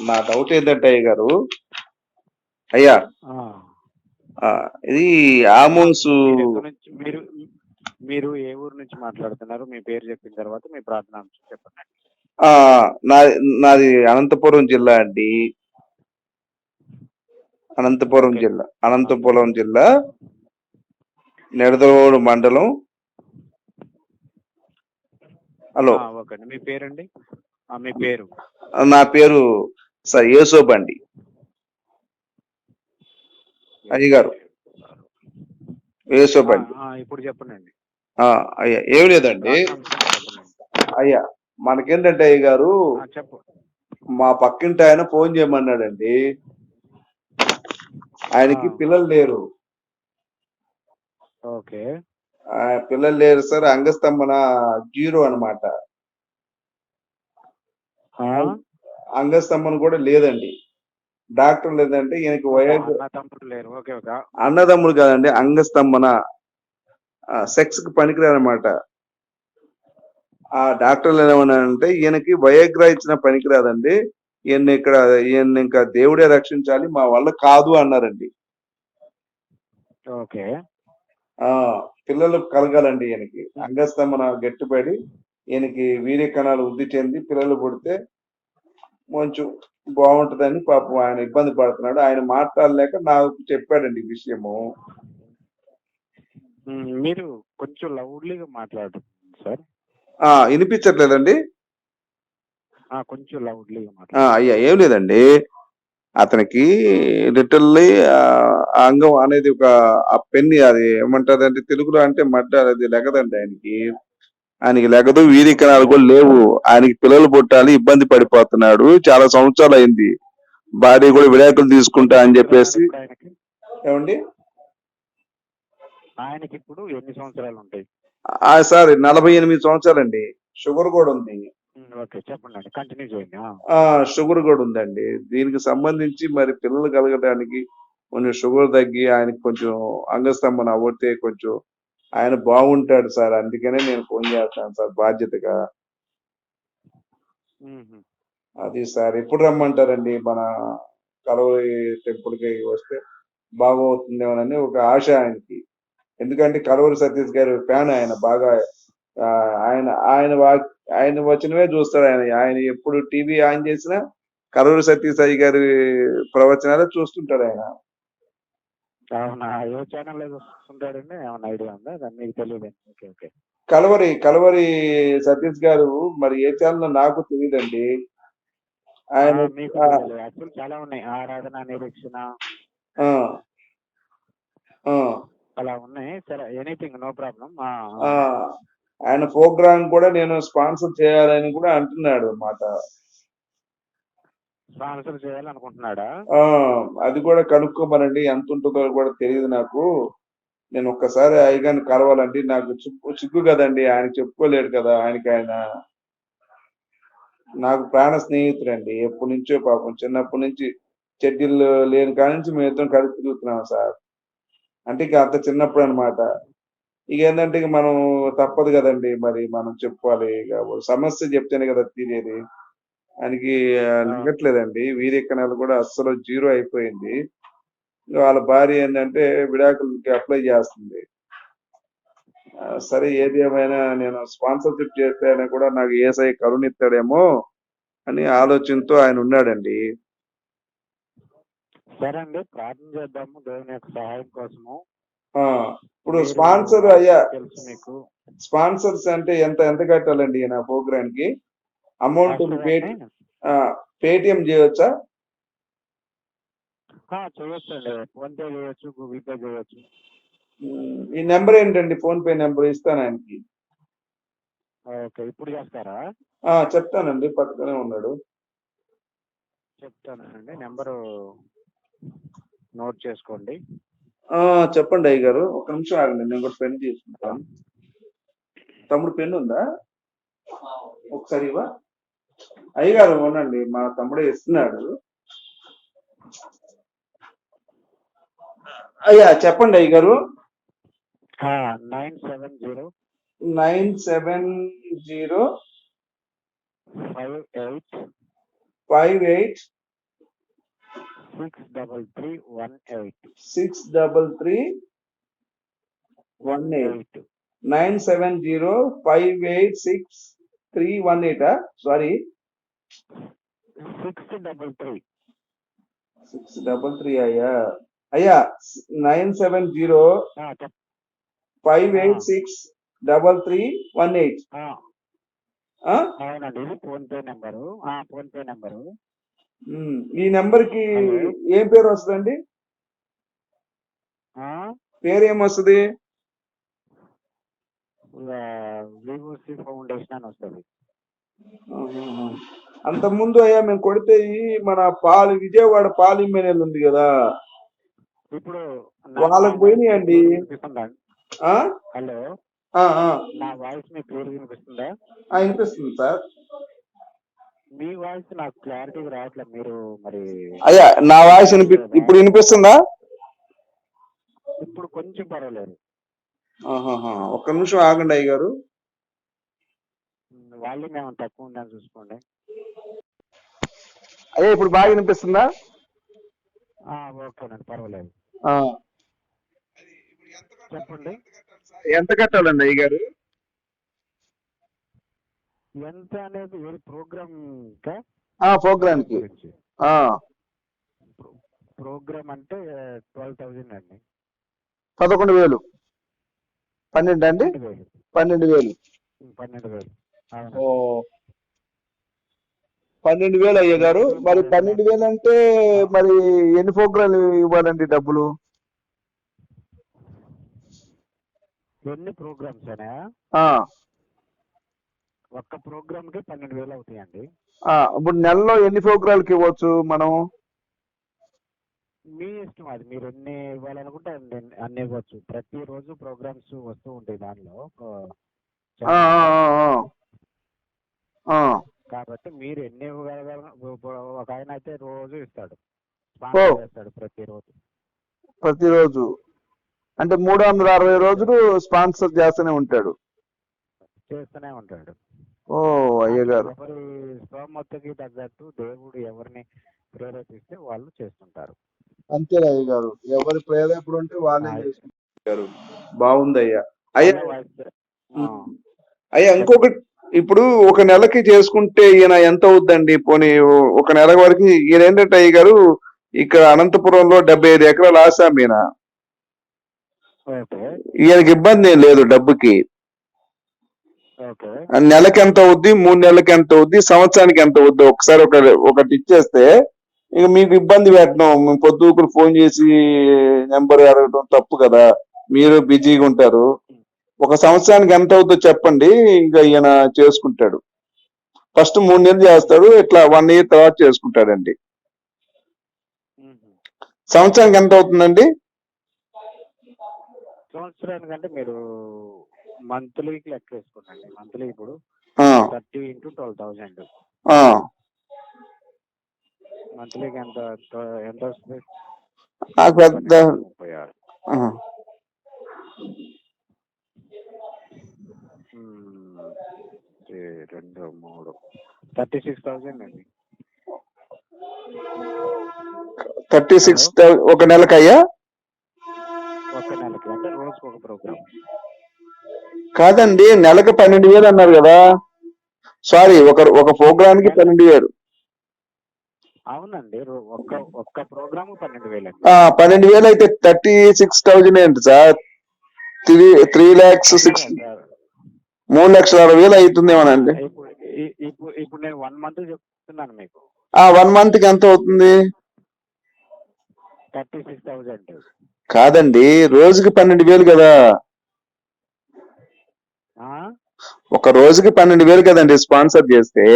నా డౌట్ ఏంటంటే అయ్య గారు అయ్యా ఇది ఆమోసు మీరు మీరు ఏ ఊరు నుంచి మాట్లాడుతున్నారు? మీ పేరు చెప్పిన తర్వాత మీ ప్రార్థన చెప్పండి. ఆ, నా నాది అనంతపురం జిల్లా అండి. అనంతపురం. జిల్లా అనంతపురం జిల్లా నెడదవోడు మండలం. హలో. ఓకే అండి. మీ పేరండి? మీ పేరు? నా పేరు సార్ యేసోబ్ అండి. అయ్యగారు. యేసోబ్ ఆ, అండి. ఆ, ఇప్పుడు చెప్పండి అయ్యా ఏం లేదండి. అయ్యా మనకేంటంటే అయ్య గారు చెప్పు. మా పక్కింటి ఆయన ఫోన్ చేయమన్నాడండి. ఆయనకి. పిల్లలు లేరు. ఓకే. పిల్లలు లేరు సార్ అంగస్తంభన జీరో అన్నమాట. ఆ, అంగస్తంభన కూడా లేదండి. డాక్టర్ లేదంటే ఈయనకి ఓకే అన్నదమ్ముడు కాదండి అంగస్తంభన సెక్స్కి పనికిరాదనమాట ఆ డాక్టర్లు ఏమన్నారంటే ఈయనకి వయోగ్రా ఇచ్చిన పనికిరాదండి. ఈయన్ని ఇక్కడ ఈయన్ని ఇంకా దేవుడే రక్షించాలి మా వల్ల కాదు అన్నారండి. ఓకే. ఆ పిల్లలు కలగాలండి ఈయనకి. అంగస్తంభన గట్టిపడి ఈయనకి వీర్య కణాలు వృద్ధి చెంది పిల్లలు పుడితే కొంచెం బాగుంటుందని పాపం ఆయన ఇబ్బంది పడుతున్నాడు. ఆయన మాట్లాడలేక నాకు చెప్పాడండి ఈ విషయము. మీరు కొంచెం లౌడ్లీగా మాట్లాడండి సార్. ఆ వినిపించట్లేదండి? ఆ, కొంచెం లౌడ్లీగా ఆ, మాట్లాడండి అయ్యా ఏం లేదండి. అతనికి లిటర్లీ అంగం అనేది ఒక ఆ పెన్ని అది ఏమంటారు అంటే తెలుగులో అంటే మడ్డ అది లెగదండి ఆయనకి. ఆయనకి లెగదు వీధి కణాలు కూడా లేవు. ఆయనకి పిల్లలు పుట్టాలి ఇబ్బంది పడిపోతున్నాడు. చాలా సంవత్సరాలు అయింది. భార్య కూడా విడాకులు తీసుకుంటా అని చెప్పేసి. ఏమండి? ఆయనకి ఇప్పుడు ఎన్ని సంవత్సరాలు ఉంటాయి? ఆ సార్ నలభై ఎనిమిది సంవత్సరాలండి. షుగర్ కూడా ఉంది. ఓకే చెప్పండి అండి. కంటిన్యూ చేయండి షుగర్ కూడా ఉందండి. దీనికి సంబంధించి మరి పిల్లలు కలగడానికి కొంచెం షుగర్ తగ్గి ఆయనకి కొంచెం అంగస్తంభన అవ్వతే కొంచెం ఆయన బాగుంటాడు సార్ అందుకనే నేను ఫోన్ చేస్తాను సార్ బాధ్యతగా. అది సార్ ఎప్పుడు రమ్మంటారండి? మన కలవరి టెంపుల్కి వస్తే బాగవుతుందేమోనని ఒక ఆశ ఆయనకి. ఎందుకంటే కలవరి సతీష్ గారి ఫ్యాన్ ఆయన బాగా ఆయన ఆయన ఆయన వచ్చినవే చూస్తాడు ఆయన. ఆయన ఎప్పుడు టీవీ ఆన్ చేసినా కలవరి సతీష్ అయ్య గారి ప్రవచనాలు చూస్తుంటాడు ఆయన. అవునా ఏ ఛానల్ ఉంటాడండి ఏమైనా ఐడియా ఉందా? దాన్ని మీకు తెలియదు. Okay okay. కలవరి కలవరి సతీష్ గారు మరి ఏ ఛానల్ నాకు తెలియదండి. ఆయన మీకు యాక్చువల్ చాలా ఉన్నాయి. ఆరాధన నిరీక్షణ. అలా ఉన్నాయి. సరే ఎనీథింగ్ నో ప్రాబ్లం ఆ, ఆయన ప్రోగ్రామ్ కూడా నేను స్పాన్సర్ చేయాలని కూడా అంటున్నాడు అన్నమాట స్పాన్సర్ చేయాలనుకుంటున్నాడా? అది కూడా కనుక్కోమనండి. ఎంత ఉంటుందో కూడా తెలియదు నాకు. నేను ఒక్కసారి అయ్యగారిని కలవాలండి. నాకు చిక్కు కదండి. ఆయన చెప్పుకోలేడు కదా. ఆయనకి ఆయన నాకు ప్రాణ స్నేహితుడండి. ఎప్పటి నుంచో పాపం. చిన్నప్పటి నుంచి చెడ్డీలు లేని కాడి నుంచి మేము ఇద్దరం కలిసి తిరుగుతున్నాం సార్. అంటే ఇక అంత చిన్నప్పుడు అన్నమాట. ఇక ఏంటంటే ఇక మనం తప్పదు కదండి. మరి మనం చెప్పుకోవాలి. ఇక సమస్య చెప్తేనే కదా తీరేది. ఆయనకి వీర్య కణాలు కూడా అస్సలు జీరో అయిపోయింది. వాళ్ళ భార్య ఏంటంటే విడాకులకి అప్లై చేస్తుంది. సరే ఏది ఏమైనా నేను స్పాన్సర్షిప్ చేస్తే ఆయన కూడా నాకు ఏసఐ కరుణిస్తాడేమో అని ఆలోచనతో ఆయన ఉన్నాడండి. సరే అండి ప్రార్థన చేద్దాము. దేవుని యొక్క సహాయం కోసము. ఇప్పుడు స్పాన్సర్ అయ్యా స్పాన్సర్స్ అంటే ఎంత ఎంత కట్టాలండి నా ప్రోగ్రామ్కి అమౌంట్? పేటిఎం చేయొచ్చండి ఫోన్ పే చేయొచ్చు? గూగుల్ పే చేయొచ్చు ఈ నెంబర్ ఏంటండి? ఫోన్ పే నెంబర్ ఇస్తాను ఆయనకి. ఓకే ఇప్పుడు చేస్తారా? చెప్తానండి పక్కనే ఉన్నాడు. చెప్తానండి నెంబరు నోట్ చేసుకోండి. ఆ చెప్పండి అయ్య గారు ఒక నిమిషం ఆగండి నేను కూడా పెన్ తీసుకుంటాను. తమ్ముడు పెన్ ఉందా? ఒకసారి ఇవ్వ. అయ్యగారు ఉండండి మా తమ్ముడే ఇస్తున్నాడు. అయ్యా చెప్పండి అయ్య గారు nine seven zero nine seven zero five eight five eight six double three one eight six double three one eight. Nine seven zero five eight six three one eight? Sorry. Six double three. Six double three అయ్యా. అయ్యా nine seven zero five eight six double three one eight. ఆ, అవునండి ఇది PhonePe number. PhonePe number. ఈ నెంబర్కి. ఏం పేరు వస్తుందండి? పేరు ఏం వస్తుంది వివోసి ఫౌండేషన్ అని వస్తుంది. అంత ముందు అయ్యా మేము కొడితే మన పాలు విజయవాడ పాలు ఇమ్మేనేది ఉంది కదా. ఇప్పుడు వాళ్ళకి పోయినాయండి. హలో. నా వాయిస్ పేరు వినిపిస్తుందా? వినిపిస్తుంది సార్. మీ వాయిస్ నాకు క్లారిటీగా రావట్లేదు. మీరు మరి అయ్యా నా వాయిస్ వినిపి ఇప్పుడు వినిపిస్తుందా? ఇప్పుడు కొంచెం పర్వాలేదు. ఒక్క నిమిషం ఆగండి అయ్య గారు వాళ్ళు మేము తక్కువ ఉందని చూసుకోండి. అయ్యా ఇప్పుడు బాగా వినిపిస్తుందా? ఓకేనండి పర్వాలేదు. చెప్పండి. ఎంత కట్టాలండి అయ్య గారు ఎంత అనేది ఏ ప్రోగ్రామ్ ప్రోగ్రామ్కి ప్రోగ్రామ్ అంటే ట్వెల్వ్ థౌజండ్ అండి. పదకొండు వేలు. పన్నెండు అండి? పన్నెండు వేలు. పన్నెండు వేలు. పన్నెండు వేలు అయ్య గారు. మరి పన్నెండు వేలు. అంటే మరి ఎన్ని ప్రోగ్రాలు ఇవ్వాలండి డబ్బులు? ఎన్ని ప్రోగ్రామ్స్ ఒక్క ప్రోగ్రామ్కి పన్నెండు వేలు అవుతాయండి. ఇప్పుడు నెలలో ఎన్ని ప్రోగ్రాలకి ఇవ్వచ్చు మనం? మీ ఇష్టం అది. మీరు ఎన్ని ఇవ్వాలనుకుంటే అన్ని అన్ని ఇవ్వచ్చు. ప్రతిరోజు ప్రోగ్రామ్స్ వస్తూ ఉంటాయి దానిలో. కాబట్టి మీరు ఎన్ని ఒక ఆయన అయితే రోజు ఇస్తాడు. చేస్తాడు ప్రతిరోజు. ప్రతిరోజు. అంటే మూడు వందల అరవై రోజులు స్పాన్సర్ చేస్తూనే ఉంటాడు. చేస్తూనే ఉంటాడు. ఓ అయ్య గారు ఎవరి స్తోమతకి తగ్గట్టు దేవుడు ఎవరిని ప్రేరేపిస్తే వాళ్ళు చేస్తుంటారు. అంతే అయ్య గారు ఎవరి ప్రేరేపణ ఉంటే వాళ్ళే ఆ, చేసుకుంటారు బాగుంది అయ్యా. అయ్యా. అయ్యా ఇంకొకటి ఇప్పుడు ఒక నెలకి చేసుకుంటే ఈయన ఎంత అవుద్దండి? పోనీ ఒక నెల వరకు ఈయన ఏంటంటే అయ్య గారు ఇక్కడ అనంతపురంలో డెబ్బై ఐదు ఎకరాలు ఆసాం ఈయన. ఈయనకి ఇబ్బంది ఏం లేదు డబ్బుకి. నెలకి ఎంత అవుద్ది? మూడు నెలలకి ఎంత అవుద్ది? సంవత్సరానికి ఎంత అవుద్ది? ఒకసారి ఒక ఒకటి ఇచ్చేస్తే ఇక మీకు ఇబ్బంది పెట్టడం. మేము పొద్దుకులు ఫోన్ చేసి నెంబర్ అడగడం తప్పు కదా. మీరు బిజీగా ఉంటారు. ఒక సంవత్సరానికి ఎంత అవుతుందో చెప్పండి. ఇంకా ఈయన చేసుకుంటాడు. ఫస్ట్ మూడు నెలలు చేస్తాడు. ఇట్లా వన్ ఇయర్ తర్వాత చేసుకుంటాడండి. సంవత్సరానికి ఎంత అవుతుందండి? సంవత్సరానికంటే మీరు మంత్లీకి లెక్క వేసుకోండి. మంత్లీ ఇప్పుడు థర్టీ ఇంటూ ట్వెల్వ్ థౌజండ్ మంత్లీకి ఎంత ఎంత వస్తుంది? ముప్పై ఆరు ఆ, మ్మ్. ఇది రెండు మూడు. థర్టీ సిక్స్ థౌజండ్ అండి. థర్టీ సిక్స్ ఒక నెలకయ్యా? ఒక నెలకి అంటే రోజుకి ఒక ప్రోగ్రామ్. కాదండి నెలకు పన్నెండు వేలు అన్నారు కదా. సారీ ఒక ఒక ప్రోగ్రామ్కి పన్నెండు వేలు. అవునండి ఒక్క ఒక్క ప్రోగ్రామ్ పన్నెండు వేలు పన్నెండు వేలు అయితే థర్టీ సిక్స్ థౌజండ్ ఏంటి sir? Three three lakhs six మూడు లక్షల అరవై వేలు అవుతుందేమోనండి? ఇప్పుడు ఇప్పుడు నేను వన్ మంత్ చెప్తున్నాను మీకు. ఆ వన్ మంత్కి ఎంత అవుతుంది? థర్టీ సిక్స్ థౌజండ్ కాదండి రోజుకి పన్నెండు వేలు కదా. ఒక రోజుకి పన్నెండు వేలు కదండి స్పాన్సర్ చేస్తే.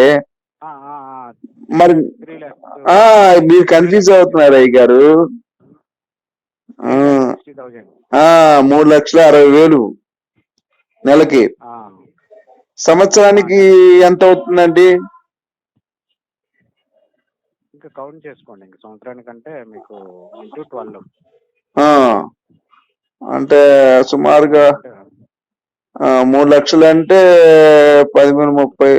మరి మీరు కన్ఫ్యూజ్ అవుతున్నారు అయ్య గారు. మూడు లక్షల అరవై వేలు నెలకి. సంవత్సరానికి ఎంత అవుతుందండి? ఇంకా కౌంట్ చేసుకోండి. ఇంకా సంవత్సరానికంటే మీకు ఇంటూ ట్వెల్వ్. అంటే సుమారుగా మూడు లక్షలు అంటే పదిమూడు ముప్పై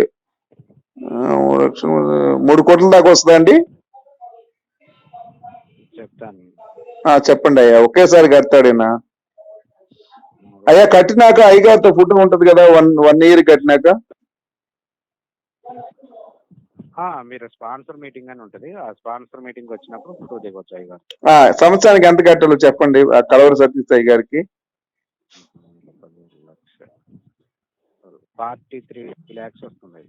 మూడు లక్షలు మూడు కోట్ల దాకా వస్తుందా అండి చెప్తాను చెప్పండి అయ్యా. ఒకేసారి కడతాడేనా? అయ్యా కట్టినాక అయ్యగారితో ఫుడ్ ఉంటది కదా వన్ వన్ ఇయర్ కట్టినాక? మీరు స్పాన్సర్ మీటింగ్ అని ఉంటది. ఆ స్పాన్సర్ మీటింగ్ వచ్చినప్పుడు ఫోటో దిగొచ్చు అయ్య గారు. ఆ, సంవత్సరానికి ఎంత కట్టాలో చెప్పండి ఆ కలవరి సతీష్ అయ్య గారికి. ఫార్టీ త్రీ ల్యాక్స్ వస్తుంది.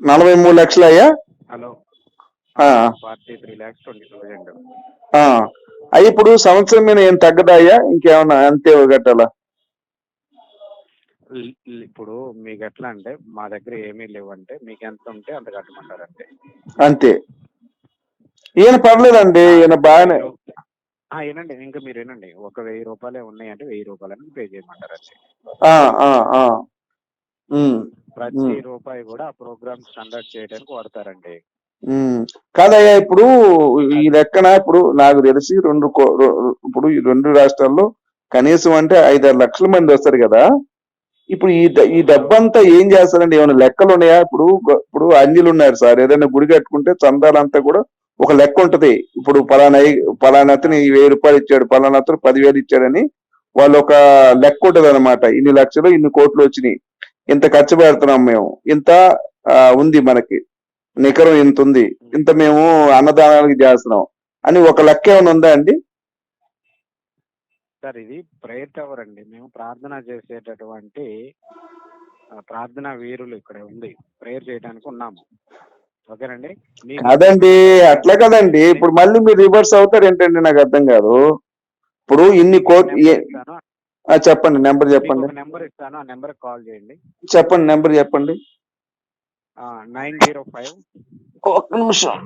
నలభై మూడు లక్షలు అయ్యా? Hello. Forty three lakhs twenty thousand ఆ. అయ్యి ఇప్పుడు సంవత్సరం మీద ఏం తగ్గదా అయ్యా? ఇంకేమన్నా అంతే కట్టాలా? ఇప్పుడు మీకు ఎట్లా అంటే మా దగ్గర ఏమీ లేవంటే మీకు ఎంత ఉంటే అంత కట్టమంటారు అంతే. అంతే ఈయన పర్లేదండి ఈయన బాగానే ఆ, వినండి ఇంకా మీరు వినండి. ఒక వెయ్యి రూపాయలే ఉన్నాయంటే వెయ్యి రూపాయలని పే చేయమంటారు అంతే ఆ, ఆ, ఆ. ఉమ్, ప్రతి. రూపాయి కూడా ఆ ప్రోగ్రామ్స్ కండక్ట్ చేయడానికి వాడతారండి. కాదయ్యా ఇప్పుడు ఈ లెక్కన ఇప్పుడు నాకు తెలిసి రెండు ఇప్పుడు ఈ రెండు రాష్ట్రాల్లో కనీసం అంటే ఐదారు లక్షల మంది వస్తారు కదా. ఇప్పుడు ఈ ఈ డబ్బంతా ఏం చేస్తారండి? ఏమైనా లెక్కలు ఉన్నాయా ఇప్పుడు ఇప్పుడు అంజలు ఉన్నారు సార్. ఏదైనా గుడి కట్టుకుంటే చందాలంతా కూడా ఒక లెక్క ఉంటది. ఇప్పుడు పలానా పలానా అతను వెయ్యి రూపాయలు ఇచ్చాడు పలానా అతను పదివేలు ఇచ్చాడని వాళ్ళు ఒక లెక్క ఉంటది అనమాట ఇన్ని లక్షలు ఇన్ని కోట్లు వచ్చినాయి. ఇంత ఖర్చు పెడుతున్నాం మేము. ఇంత ఆ, ఉంది మనకి. నికరం ఇంత ఉంది. ఇంత మేము అన్నదానానికి చేస్తున్నాం. అని ఒక లెక్క ఏమైనా ఉందా అండి? సార్ ఇది ప్రేయర్ టవర్ అండి. మేము ప్రార్థన చేసేటటువంటి ప్రార్థనా వీరులు ఇక్కడ ఉంది ప్రేయర్ చేయడానికి ఉన్నాము. ఓకేనండి? కాదండి అట్లా కదండి. ఇప్పుడు మళ్ళీ మీరు రివర్స్ అవుతారు ఏంటండి? నాకు అర్థం కాదు. ఇప్పుడు ఇన్ని కోట్ చెప్పండి నెంబర్ చెప్పండి. నెంబర్ ఇస్తాను. ఆ నెంబర్ కాల్ చేయండి. చెప్పండి నెంబర్ చెప్పండి. Nine zero five. ఒక్క నిమిషం.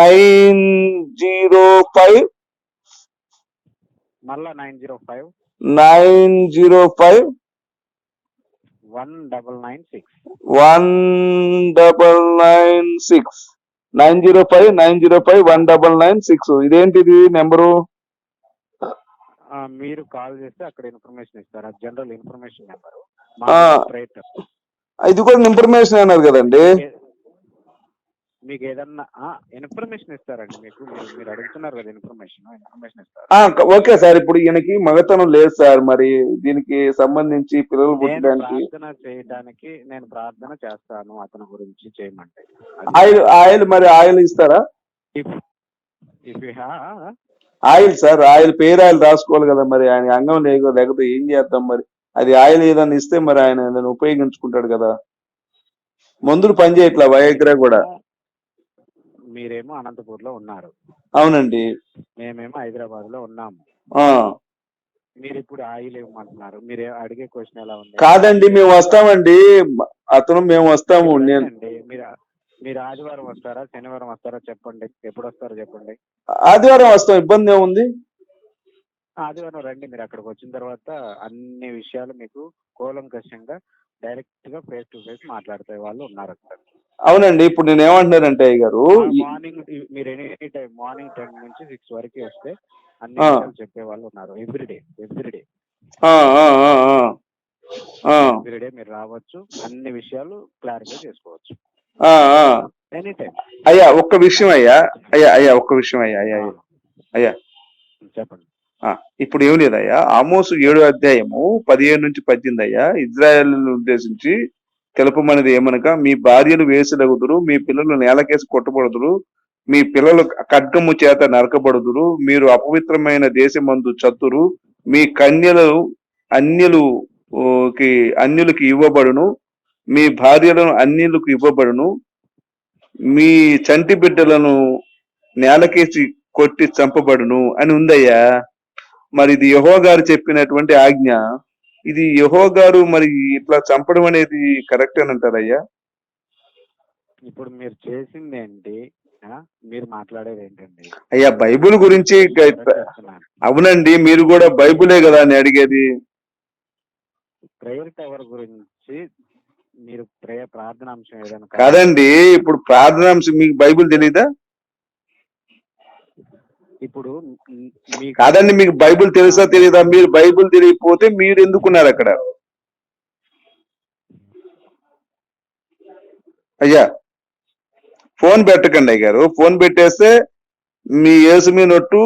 Nine zero five. మళ్ళా nine zero five nine zero five one double nine six. One double nine six. Nine zero five nine zero five one double nine six. ఇదేంటిది number? మీరు call చేస్తే అక్కడ information ఇస్తారు. General information number. ఇది కూడా information అన్నారు కదండి. మీకు ఏదన్నా ఇన్ఫర్మేషన్ ఇస్తారండి మీకు. మీరు అడుగుతున్నారు కదా ఇన్ఫర్మేషన్ ఇన్ఫర్మేషన్ ఇస్తారు. Okay sir. ఇప్పుడు ఈయనకి మగతనం లేదు సార్. మరి దీనికి సంబంధించి పిల్లలు పుట్టడానికి ప్రార్థన చేయడానికి నేను ప్రార్థన చేస్తాను అతని గురించి చేయమంటే. ఆయిల్ ఆయిల్ మరి ఆయిల్ ఇస్తారా? ఆయిల్ సార్ ఆయిల్ పేరు ఆయిల్ రాసుకోవాలి కదా మరి. ఆయన అంగం లేక లేకపోతే ఏం చేద్దాం మరి? అది ఆయిల్ ఏదైనా ఇస్తే మరి ఆయన ఉపయోగించుకుంటాడు కదా. మందులు పనిచేయట్లా వయగ్రా కూడా? మీరేమో అనంతపూర్లో ఉన్నారు. అవునండి. మేమేమో హైదరాబాద్లో ఉన్నాము. మీరు ఇప్పుడు ఆయిల్ ఇవ్వమంటున్నారు. మీరు అడిగే క్వశ్చన్ ఎలా ఉంది? కాదండి మేము వస్తామండి. అతను మేము వస్తాము. మీరు నేను. మీరు మీరు ఆదివారం వస్తారా శనివారం వస్తారా చెప్పండి. ఎప్పుడు వస్తారో చెప్పండి. ఆదివారం వస్తాం. ఇబ్బంది ఏముంది? ఆదివారం రండి. మీరు అక్కడికి వచ్చిన తర్వాత అన్ని విషయాలు మీకు కూలంకషంగా డైరెక్ట్గా ఫేస్ టు ఫేస్ మాట్లాడుతాయి వాళ్ళు ఉన్నారు అక్కడ అవునండి ఇప్పుడు నేను ఏమంటున్నానంటే అయ్య గారు మార్నింగ్ మీరు ఎనీ టైం మార్నింగ్ టెన్ నుంచి సిక్స్ వరకు వస్తే అన్ని ఆ. విషయాలు చెప్పే వాళ్ళు ఉన్నారు ఎవ్రీడే ఎవ్రీడే ఆ, ఆ, ఆ, ఆ. ఆ, ఎవ్రీడే మీరు రావచ్చు అన్ని విషయాలు క్లారిఫై చేసుకోవచ్చు ఆ, ఆ. ఎనీ టైం అయ్యా ఒక్క విషయం అయ్యా అయ్యా అయ్యా ఒక్క విషయం అయ్యా అయ్యా అయ్యా. అయ్యా. చెప్పండి ఆ, ఇప్పుడు ఏం లేదయ్యా ఆమోసు ఏడో అధ్యాయము పదిహేను నుంచి పద్దెనిమిది అయ్యా ఇజ్రాయెల్ ఉద్దేశించి తెలుపమనేది ఏమనగా మీ భార్యలు వేసులగుదురు మీ పిల్లలు నేలకేసి కొట్టబడుదురు మీ పిల్లలు ఖడ్గము చేత నరకబడుదురు మీరు అపవిత్రమైన దేశమందు చతురు మీ కన్యలు అన్యులు కి అన్యులకి ఇవ్వబడును మీ భార్యలను అన్యులకు ఇవ్వబడును మీ చంటి బిడ్డలను నేలకేసి కొట్టి చంపబడును అని ఉందయ్యా. మరి ఇది యహో గారు చెప్పినటువంటి ఆజ్ఞ ఇది యహో గారు మరి ఇట్లా చంపడం అనేది కరెక్ట్ అని అంటారయ్యా ఇప్పుడు మీరు చేసింది ఏంటి? మీరు మాట్లాడేది ఏంటండి? అయ్యా బైబిల్ గురించి అవునండి మీరు కూడా బైబిలే కదా అని అడిగేది. ప్రేయర్ టవర్ గురించి మీరు ప్రేయ ప్రార్థన అంశం ఏదైనా. కాదండి ఇప్పుడు ప్రార్థనాంశం మీకు బైబిల్ తెలీదా? ఇప్పుడు మీకు కాదండి మీకు బైబిల్ తెలుసా తెలియదా మీరు బైబిల్ తెలియకపోతే మీరు ఎందుకున్నారు అక్కడ? అయ్యా ఫోన్ పెట్టకండి అయ్య గారు ఫోన్ పెట్టేస్తే మీ యేసు మీ నొట్టు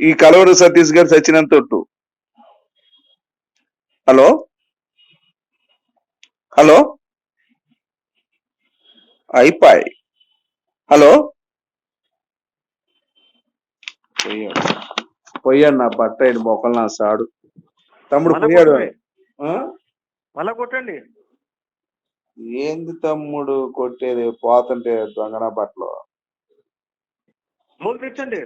ఈ కలవరు సతీష్ గారు సచినంత ఒట్టు హలో? హలో? అయిపోయి. హలో? పోయాడు పోయాడు నా బట్ట ఇటు మొక్కలు నా సాడు. తమ్ముడు పోయాడు? మళ్ళా కొట్టండి. ఏంది తమ్ముడు కొట్టేది? పోతుంటే దొంగన బట్టలు? తెచ్చండి